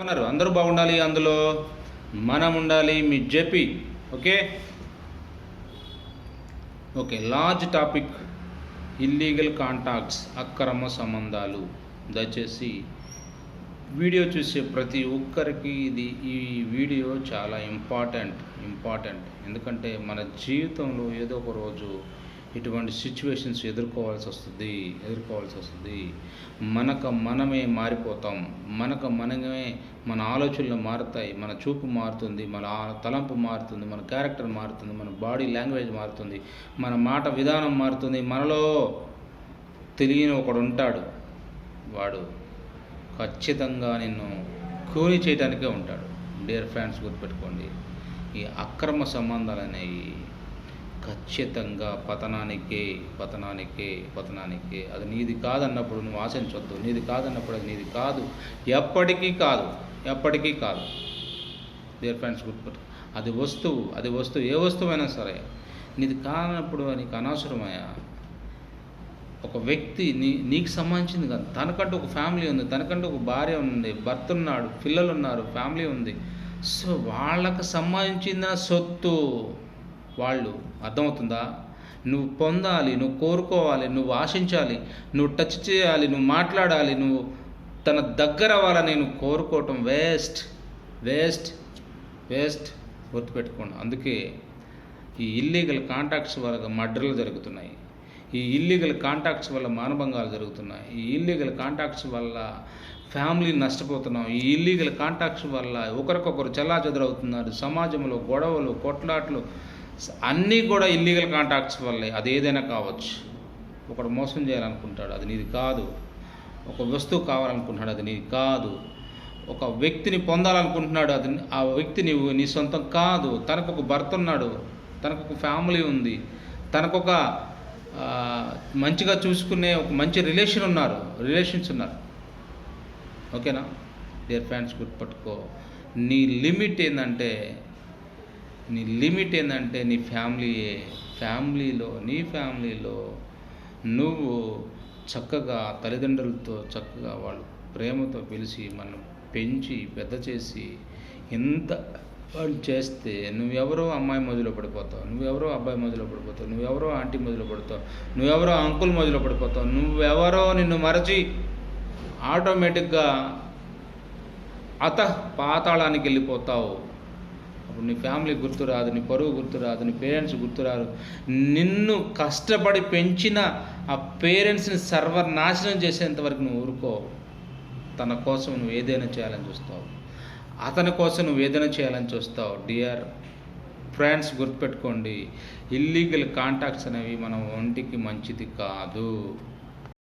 ఉన్నారు. అందరూ బాగుండాలి అందులో మనం ఉండాలి మీ JP. Okay? Okay large topic illegal contacts అక్రమ సంబంధాలు. దయచేసి వీడియో చూసే ప్రతి ఒక్కరికి ఇది ఈ వీడియో చాలా ఇంపార్టెంట్ ఇంపార్టెంట్. ఎందుకంటే మన జీవితంలో ఏదో ఒక రోజు ఇటువంటి సిచ్యువేషన్స్ ఎదుర్కోవాల్సి వస్తుంది ఎదుర్కోవాల్సి వస్తుంది. మనకు మనమే మారిపోతాం. మనకు మనమే మన ఆలోచనలు మారుతాయి. మన చూపు మారుతుంది మన తలంపు మారుతుంది మన క్యారెక్టర్ మారుతుంది మన బాడీ లాంగ్వేజ్ మారుతుంది మన మాట విధానం మారుతుంది. మనలో తెలియని ఒకడు ఉంటాడు. వాడు ఖచ్చితంగా నిన్ను కూలీ చేయడానికే ఉంటాడు. డియర్ ఫ్రెండ్స్ గుర్తుపెట్టుకోండి. ఈ అక్రమ సంబంధాలు అనేవి ఖచ్చితంగా పతనానికే పతనానికే పతనానికే. అది నీది కాదన్నప్పుడు నువ్వు ఆశించొద్దు. నీది కాదన్నప్పుడు అది నీది కాదు. ఎప్పటికీ కాదు. ఎప్పటికీ కాదు. డియర్ ఫ్రెండ్స్ గుర్తుపెట్టు. అది వస్తువు. అది వస్తువు. ఏ వస్తువైనా సరే నీది కానప్పుడు నీకు అనవసరమయ్యా. ఒక వ్యక్తి నీ నీకు సంబంధించింది కాదు. తనకంటూ ఒక ఫ్యామిలీ ఉంది. తనకంటూ ఒక భార్య ఉంది. భర్త ఉన్నాడు. పిల్లలు ఉన్నారు. ఫ్యామిలీ ఉంది. సో వాళ్ళకు సంబంధించిన సొత్తు. వాళ్ళు అర్థమవుతుందా? నువ్వు పొందాలి నువ్వు కోరుకోవాలి నువ్వు ఆశించాలి నువ్వు టచ్ చేయాలి నువ్వు మాట్లాడాలి నువ్వు తన దగ్గర అవ్వాలని నేను కోరుకోవటం వేస్ట్ వేస్ట్ వేస్ట్ గుర్తుపెట్టుకోండి. అందుకే ఈ ఇల్లీగల్ కాంటాక్ట్స్ వల్ల మర్డర్లు జరుగుతున్నాయి. ఈ ఇల్లీగల్ కాంటాక్ట్స్ వల్ల మానభంగాలు జరుగుతున్నాయి. ఈ ఇల్లీగల్ కాంటాక్ట్స్ వల్ల ఫ్యామిలీ నష్టపోతున్నాం. ఈ ఇల్లీగల్ కాంటాక్ట్స్ వల్ల ఒకరికొకరు చెల్లాచెదరవుతున్నారు. సమాజంలో గొడవలు కొట్లాట్లు అన్నీ కూడా ఇల్లీగల్ కాంటాక్ట్స్ వల్లే అది ఏదైనా కావచ్చు. ఒకడు మోసం చేయాలనుకుంటాడు అది నీది కాదు. ఒక వస్తువు కావాలనుకుంటున్నాడు అది నీది కాదు. ఒక వ్యక్తిని పొందాలనుకుంటున్నాడు అది ఆ వ్యక్తి నీవు నీ సొంతం కాదు. తనకు ఒక భర్త ఉన్నాడు తనకు ఒక ఫ్యామిలీ ఉంది. తనకు ఒక మంచిగా చూసుకునే ఒక మంచి రిలేషన్ ఉన్నారు. రిలేషన్స్ ఉన్నారు. ఓకేనా? డియర్ ఫ్రెండ్స్ గుర్తుపట్టుకో. నీ లిమిట్ ఏంటంటే నీ లిమిట్ ఏంటంటే నీ ఫ్యామిలీయే. ఫ్యామిలీలో నీ ఫ్యామిలీలో నువ్వు చక్కగా తల్లిదండ్రులతో చక్కగా వాళ్ళు ప్రేమతో పిలిచి మనం పెంచి పెద్ద చేసి ఎంత వాళ్ళు చేస్తే నువ్వెవరో అమ్మాయి మధ్యలో పడిపోతావు నువ్వెవరో అబ్బాయి మధ్యలో పడిపోతావు నువ్వెవరో ఆంటీ మధ్యలో పడిపోతావు నువ్వెవరో అంకుల్ మధ్యలో పడిపోతావు నువ్వెవరో నిన్ను మరచి ఆటోమేటిక్గా అత పాతాళానికి వెళ్ళిపోతావు. అప్పుడు నీ ఫ్యామిలీ గుర్తురాదు నీ పరువు గుర్తురాదు నీ పేరెంట్స్ గుర్తురారు. నిన్ను కష్టపడి పెంచిన ఆ పేరెంట్స్ని సర్వనాశనం చేసేంత వరకు నువ్వు ఊరుకో. తన కోసం నువ్వు ఏదైనా చేయాలని చూస్తావు. అతని కోసం నువ్వు ఏదైనా చేయాలని చూస్తావు. డియర్ ఫ్రెండ్స్ గుర్తుపెట్టుకోండి. ఇల్లీగల్ కాంటాక్ట్స్ అనేవి మన ఒంటికి మంచిది కాదు.